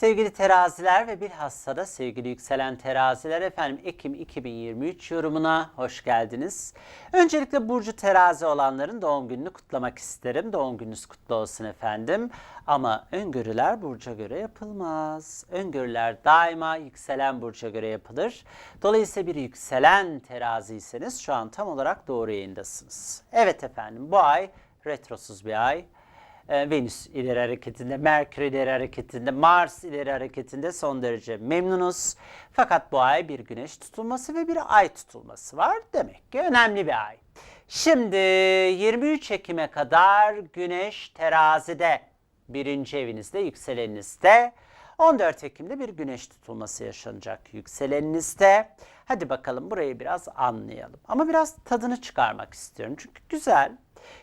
Sevgili teraziler ve bilhassa da sevgili yükselen teraziler efendim Ekim 2023 yorumuna hoş geldiniz. Öncelikle Burcu terazi olanların doğum gününü kutlamak isterim. Doğum gününüz kutlu olsun efendim. Ama öngörüler Burcu'ya göre yapılmaz. Öngörüler daima yükselen Burcu'ya göre yapılır. Dolayısıyla bir yükselen teraziyseniz şu an tam olarak doğru yayındasınız. Evet efendim bu ay retrosuz bir ay. Ee, Venüs ileri hareketinde, Merkür ileri hareketinde, Mars ileri hareketinde son derece memnunuz. Fakat bu ay bir güneş tutulması ve bir ay tutulması var. Demek ki önemli bir ay. Şimdi 23 Ekim'e kadar güneş terazide birinci evinizde, yükseleninizde. 14 Ekim'de bir güneş tutulması yaşanacak yükseleninizde. Hadi bakalım burayı biraz anlayalım. Ama biraz tadını çıkarmak istiyorum. Çünkü güzel.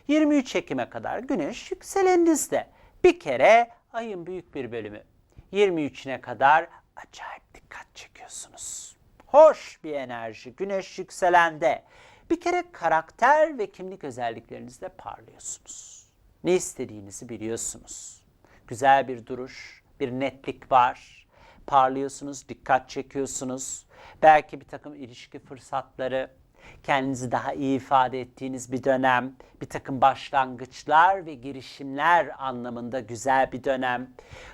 23 Ekim'e kadar güneş yükseleninizde. Bir kere ayın büyük bir bölümü 23'üne kadar acayip dikkat çekiyorsunuz. Hoş bir enerji güneş yükselende. Bir kere karakter ve kimlik özelliklerinizle parlıyorsunuz. Ne istediğinizi biliyorsunuz. Güzel bir duruş, bir netlik var. Parlıyorsunuz, dikkat çekiyorsunuz. Belki bir takım ilişki fırsatları, kendinizi daha iyi ifade ettiğiniz bir dönem, bir takım başlangıçlar ve girişimler anlamında güzel bir dönem.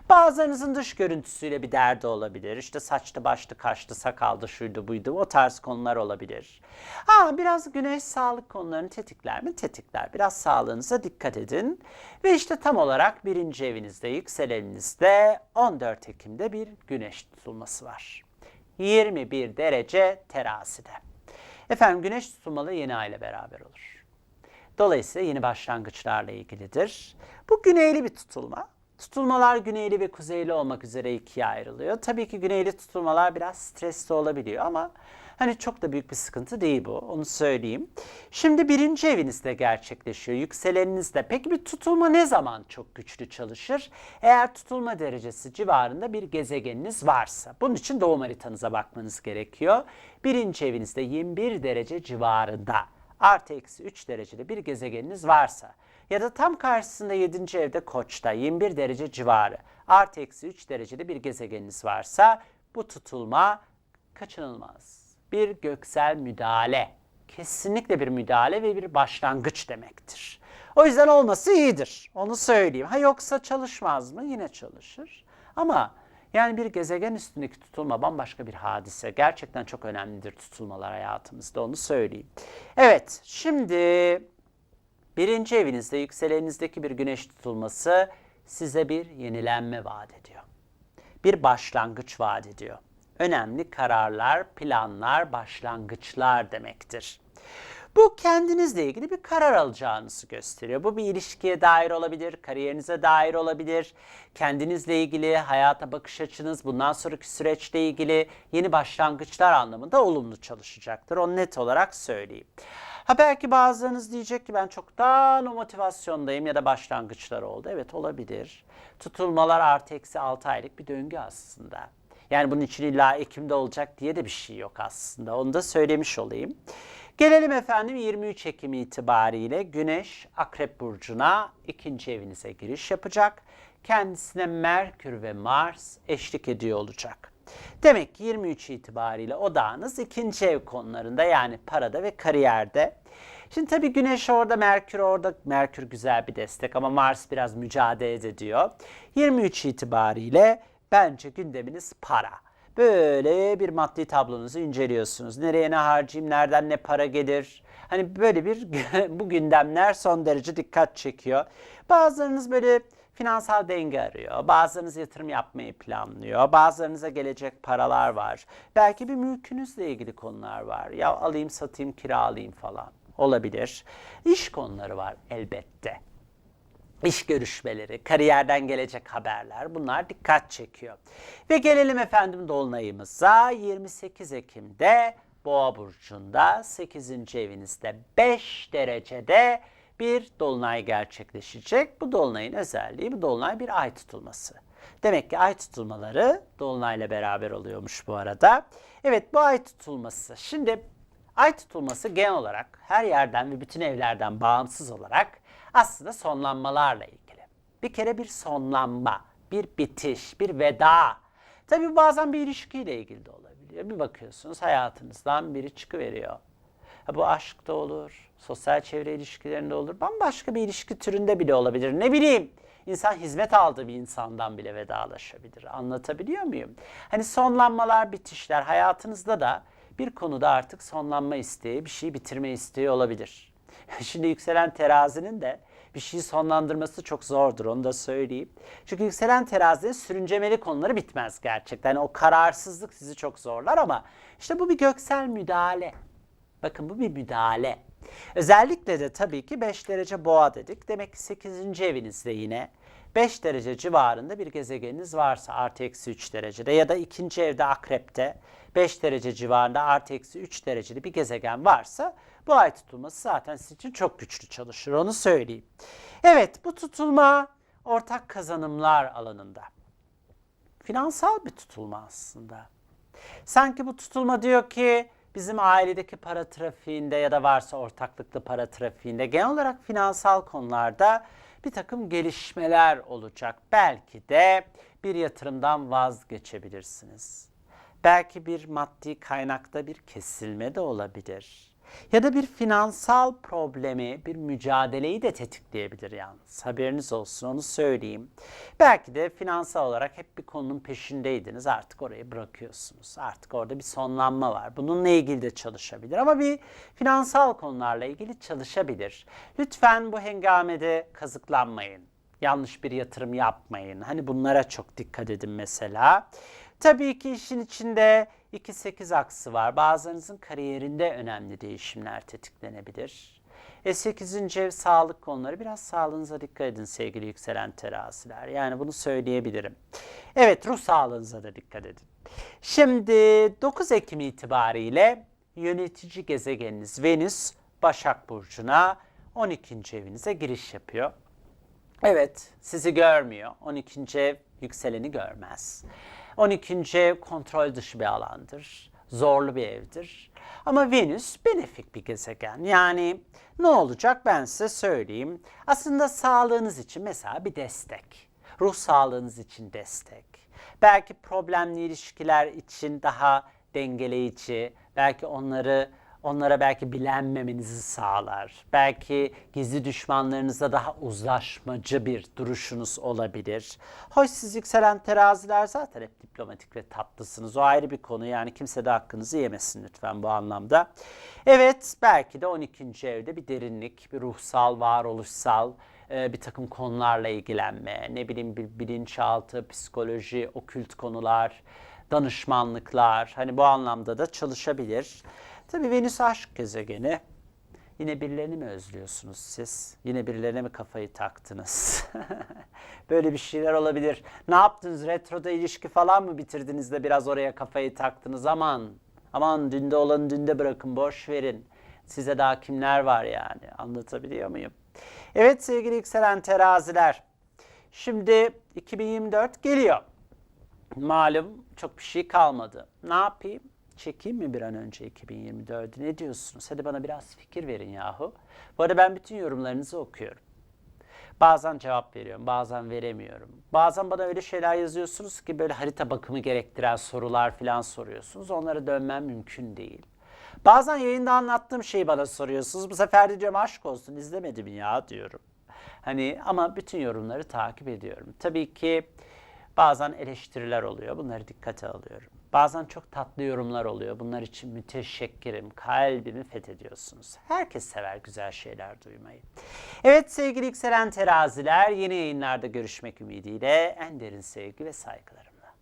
Bazılarınızın dış görüntüsüyle bir derdi olabilir. İşte saçtı, baştı, kaştı, sakaldı, şuydu, buydu. O tarz konular olabilir. Ha, biraz güneş sağlık konularını tetikler mi? Tetikler. Biraz sağlığınıza dikkat edin. Ve işte tam olarak birinci evinizde, yükseleninizde 14 Ekim'de bir güneş tutulması var. 21 derece terazide. Efendim güneş tutulmalı yeni ay ile beraber olur. Dolayısıyla yeni başlangıçlarla ilgilidir. Bu güneyli bir tutulma. Tutulmalar güneyli ve kuzeyli olmak üzere ikiye ayrılıyor. Tabii ki güneyli tutulmalar biraz stresli olabiliyor ama hani çok da büyük bir sıkıntı değil bu. Onu söyleyeyim. Şimdi birinci evinizde gerçekleşiyor. Yükseleninizde. Peki bir tutulma ne zaman çok güçlü çalışır? Eğer tutulma derecesi civarında bir gezegeniniz varsa. Bunun için doğum haritanıza bakmanız gerekiyor. Birinci evinizde 21 derece civarında artı eksi 3 derecede bir gezegeniniz varsa ya da tam karşısında 7. evde koçta 21 derece civarı artı eksi 3 derecede bir gezegeniniz varsa bu tutulma kaçınılmaz. Bir göksel müdahale, kesinlikle bir müdahale ve bir başlangıç demektir. O yüzden olması iyidir. Onu söyleyeyim. Ha yoksa çalışmaz mı? Yine çalışır. Ama yani bir gezegen üstündeki tutulma bambaşka bir hadise. Gerçekten çok önemlidir tutulmalar hayatımızda onu söyleyeyim. Evet şimdi birinci evinizde yükselenizdeki bir güneş tutulması size bir yenilenme vaat ediyor. Bir başlangıç vaat ediyor. Önemli kararlar, planlar, başlangıçlar demektir. Bu kendinizle ilgili bir karar alacağınızı gösteriyor. Bu bir ilişkiye dair olabilir, kariyerinize dair olabilir, kendinizle ilgili, hayata bakış açınız, bundan sonraki süreçle ilgili yeni başlangıçlar anlamında olumlu çalışacaktır. Onu net olarak söyleyeyim. Ha belki bazılarınız diyecek ki ben çoktan o motivasyondayım ya da başlangıçlar oldu. Evet olabilir. Tutulmalar artı eksi 6 aylık bir döngü aslında. Yani bunun için illa Ekim'de olacak diye de bir şey yok aslında. Onu da söylemiş olayım. Gelelim efendim 23 Ekim itibariyle Güneş Akrep Burcu'na ikinci evinize giriş yapacak. Kendisine Merkür ve Mars eşlik ediyor olacak. Demek ki 23 itibariyle odağınız ikinci ev konularında yani parada ve kariyerde. Şimdi tabii Güneş orada, Merkür orada. Merkür güzel bir destek ama Mars biraz mücadele ediyor. 23 itibariyle bence gündeminiz para. Böyle bir maddi tablonuzu inceliyorsunuz. Nereye ne harcayayım, nereden ne para gelir. Hani böyle bir bu gündemler son derece dikkat çekiyor. Bazılarınız böyle finansal denge arıyor. Bazılarınız yatırım yapmayı planlıyor. Bazılarınıza gelecek paralar var. Belki bir mülkünüzle ilgili konular var. Ya alayım satayım kiralayayım falan olabilir. İş konuları var elbette. İş görüşmeleri, kariyerden gelecek haberler bunlar dikkat çekiyor. Ve gelelim efendim dolunayımıza 28 Ekim'de Boğa burcunda 8. evinizde 5 derecede bir dolunay gerçekleşecek. Bu dolunayın özelliği bu dolunay bir ay tutulması. Demek ki ay tutulmaları dolunayla beraber oluyormuş bu arada. Evet bu ay tutulması. Şimdi ay tutulması genel olarak her yerden ve bütün evlerden bağımsız olarak aslında sonlanmalarla ilgili. Bir kere bir sonlanma, bir bitiş, bir veda. Tabii bazen bir ilişkiyle ilgili de olabiliyor. Bir bakıyorsunuz hayatınızdan biri çıkıveriyor. Ha, bu aşk da olur, sosyal çevre ilişkilerinde olur, bambaşka bir ilişki türünde bile olabilir. Ne bileyim, insan hizmet aldığı bir insandan bile vedalaşabilir. Anlatabiliyor muyum? Hani sonlanmalar, bitişler hayatınızda da bir konuda artık sonlanma isteği, bir şeyi bitirme isteği olabilir. Şimdi yükselen terazinin de bir şeyi sonlandırması çok zordur onu da söyleyeyim. Çünkü yükselen terazinin sürüncemeli konuları bitmez gerçekten. Yani o kararsızlık sizi çok zorlar ama işte bu bir göksel müdahale. Bakın bu bir müdahale. Özellikle de tabii ki 5 derece boğa dedik. Demek ki 8. evinizde yine 5 derece civarında bir gezegeniniz varsa artı eksi 3 derecede ya da ikinci evde akrepte 5 derece civarında artı eksi 3 dereceli bir gezegen varsa bu ay tutulması zaten sizin için çok güçlü çalışır onu söyleyeyim. Evet bu tutulma ortak kazanımlar alanında. Finansal bir tutulma aslında. Sanki bu tutulma diyor ki bizim ailedeki para trafiğinde ya da varsa ortaklıklı para trafiğinde genel olarak finansal konularda bir takım gelişmeler olacak. Belki de bir yatırımdan vazgeçebilirsiniz. Belki bir maddi kaynakta bir kesilme de olabilir. Ya da bir finansal problemi, bir mücadeleyi de tetikleyebilir yalnız. Haberiniz olsun onu söyleyeyim. Belki de finansal olarak hep bir konunun peşindeydiniz. Artık orayı bırakıyorsunuz. Artık orada bir sonlanma var. Bununla ilgili de çalışabilir ama bir finansal konularla ilgili çalışabilir. Lütfen bu hengamede kazıklanmayın. Yanlış bir yatırım yapmayın. Hani bunlara çok dikkat edin mesela. Tabii ki işin içinde 2-8 aksı var. Bazılarınızın kariyerinde önemli değişimler tetiklenebilir. E 8. ev sağlık konuları. Biraz sağlığınıza dikkat edin sevgili yükselen teraziler. Yani bunu söyleyebilirim. Evet ruh sağlığınıza da dikkat edin. Şimdi 9 Ekim itibariyle yönetici gezegeniniz Venüs Başak Burcu'na 12. evinize giriş yapıyor. Evet, sizi görmüyor. 12. ev yükseleni görmez. 12. ev kontrol dışı bir alandır. Zorlu bir evdir. Ama Venüs benefik bir gezegen. Yani ne olacak ben size söyleyeyim. Aslında sağlığınız için mesela bir destek. Ruh sağlığınız için destek. Belki problemli ilişkiler için daha dengeleyici, belki onları onlara belki bilenmemenizi sağlar. Belki gizli düşmanlarınızla daha uzlaşmacı bir duruşunuz olabilir. Hoş siz yükselen teraziler zaten hep diplomatik ve tatlısınız. O ayrı bir konu yani kimse de hakkınızı yemesin lütfen bu anlamda. Evet belki de 12. evde bir derinlik, bir ruhsal, varoluşsal e, bir takım konularla ilgilenme, ne bileyim bir bilinçaltı, psikoloji, okült konular, danışmanlıklar hani bu anlamda da çalışabilir. Tabii Venüs aşk gezegeni. Yine birilerini mi özlüyorsunuz siz? Yine birilerine mi kafayı taktınız? Böyle bir şeyler olabilir. Ne yaptınız? Retroda ilişki falan mı bitirdiniz de biraz oraya kafayı taktınız? Aman, aman dünde olanı dünde bırakın, boş verin. Size daha kimler var yani? Anlatabiliyor muyum? Evet sevgili yükselen teraziler. Şimdi 2024 geliyor. Malum çok bir şey kalmadı. Ne yapayım? Çekeyim mi bir an önce 2024'ü? Ne diyorsunuz? Hadi bana biraz fikir verin yahu. Bu arada ben bütün yorumlarınızı okuyorum. Bazen cevap veriyorum, bazen veremiyorum. Bazen bana öyle şeyler yazıyorsunuz ki böyle harita bakımı gerektiren sorular falan soruyorsunuz. Onlara dönmem mümkün değil. Bazen yayında anlattığım şeyi bana soruyorsunuz. Bu sefer de diyorum aşk olsun izlemedim ya diyorum. Hani ama bütün yorumları takip ediyorum. Tabii ki bazen eleştiriler oluyor. Bunları dikkate alıyorum. Bazen çok tatlı yorumlar oluyor. Bunlar için müteşekkirim. Kalbimi fethediyorsunuz. Herkes sever güzel şeyler duymayı. Evet sevgili yükselen teraziler yeni yayınlarda görüşmek ümidiyle en derin sevgi ve saygılarımla.